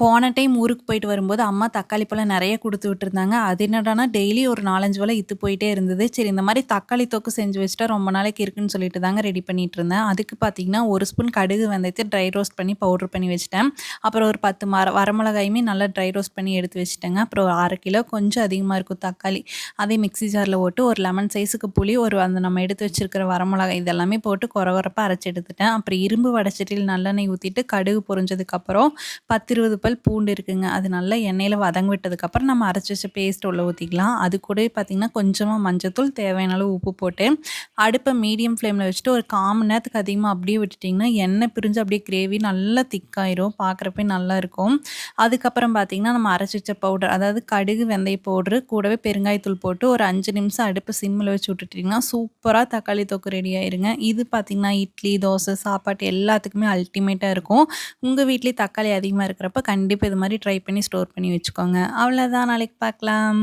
போன டைம் ஊருக்கு போயிட்டு வரும்போது அம்மா தக்காளி பழம் நிறைய கொடுத்து விட்டுருந்தாங்க. அது என்னடானா டெய்லி ஒரு நாலஞ்சு வலை இத்து போயிட்டே இருந்தது. சரி இந்த மாதிரி தக்காளி தொக்கு செஞ்சு வச்சுட்டா ரொம்ப நாளைக்கு இருக்குன்னு சொல்லிட்டு தாங்க ரெடி பண்ணிட்டு இருந்தேன். அதுக்கு பார்த்தீங்கன்னா ஒரு ஸ்பூன் கடுகு வெந்தயத்தை ட்ரை ரோஸ்ட் பண்ணி பவுட்ரு பண்ணி வச்சுட்டேன். அப்புறம் ஒரு பத்து மர வரமிளகாயுமே நல்லா ட்ரை ரோஸ்ட் பண்ணி எடுத்து வச்சுட்டேங்க. அப்புறம் ஒரு அரை கிலோ கொஞ்சம் அதிகமாக இருக்கும் தக்காளி. அதே மிக்சி ஜாரில் போட்டு ஒரு லெமன் சைஸுக்கு புளி ஒரு அந்த நம்ம எடுத்து வச்சிருக்கிற வரமிளகாய் இதெல்லாமே போட்டு குறை குறப்பாக அரைச்சி எடுத்துட்டேன். அப்புறம் இரும்பு வடச்சட்டியில் நல்லெண்ணெய் ஊற்றிட்டு கடுகு பொறிஞ்சதுக்கப்புறம் பத்து இருபது பல் பூண்டு இருக்குங்க. அது நல்லா எண்ணெயில் வதங்க விட்டதுக்கப்புறம் நம்ம அரைச்சி வச்ச பேஸ்ட் உள்ள ஊற்றிக்கலாம் அது கூட பார்த்திங்கன்னா கொஞ்சமாக மஞ்சத்தூள் தேவையான அளவு உப்பு போட்டு அடுப்பை மீடியம் ஃப்ளேமில் வச்சுட்டு ஒரு காமன் நேரத்துக்கு அதிகமாக அப்படியே விட்டுட்டிங்கன்னா எண்ணெய் பிரிஞ்சு அப்படியே கிரேவி நல்லா திக்காயிரும். பார்க்குறப்பே நல்லா இருக்கும். அதுக்கப்புறம் பார்த்திங்கன்னா நம்ம அரைச்சி வச்ச பவுடர் அதாவது கடுகு வெந்தய பவுடரு கூடவே பெருங்காயத்தூள் போட்டு ஒரு அஞ்சு நிமிஷம் அடுப்பு சிம்மில் வச்சு விட்டுட்டிங்கன்னா சூப்பராக தக்காளி தொக்கு ரெடி ஆயிருங்க. இது பார்த்திங்கன்னா இட்லி தோசை சாப்பாட்டு எல்லாத்துக்குமே அல்டிமேட்டாக இருக்கும். உங்கள் வீட்லேயே தக்காளி அதிகமாக இருக்கிறப்ப கண்டிப்பாக இது மாதிரி ட்ரை பண்ணி ஸ்டோர் பண்ணி வச்சுக்கோங்க. அவ்வளோதான் நாளைக்கு பார்க்கலாம்.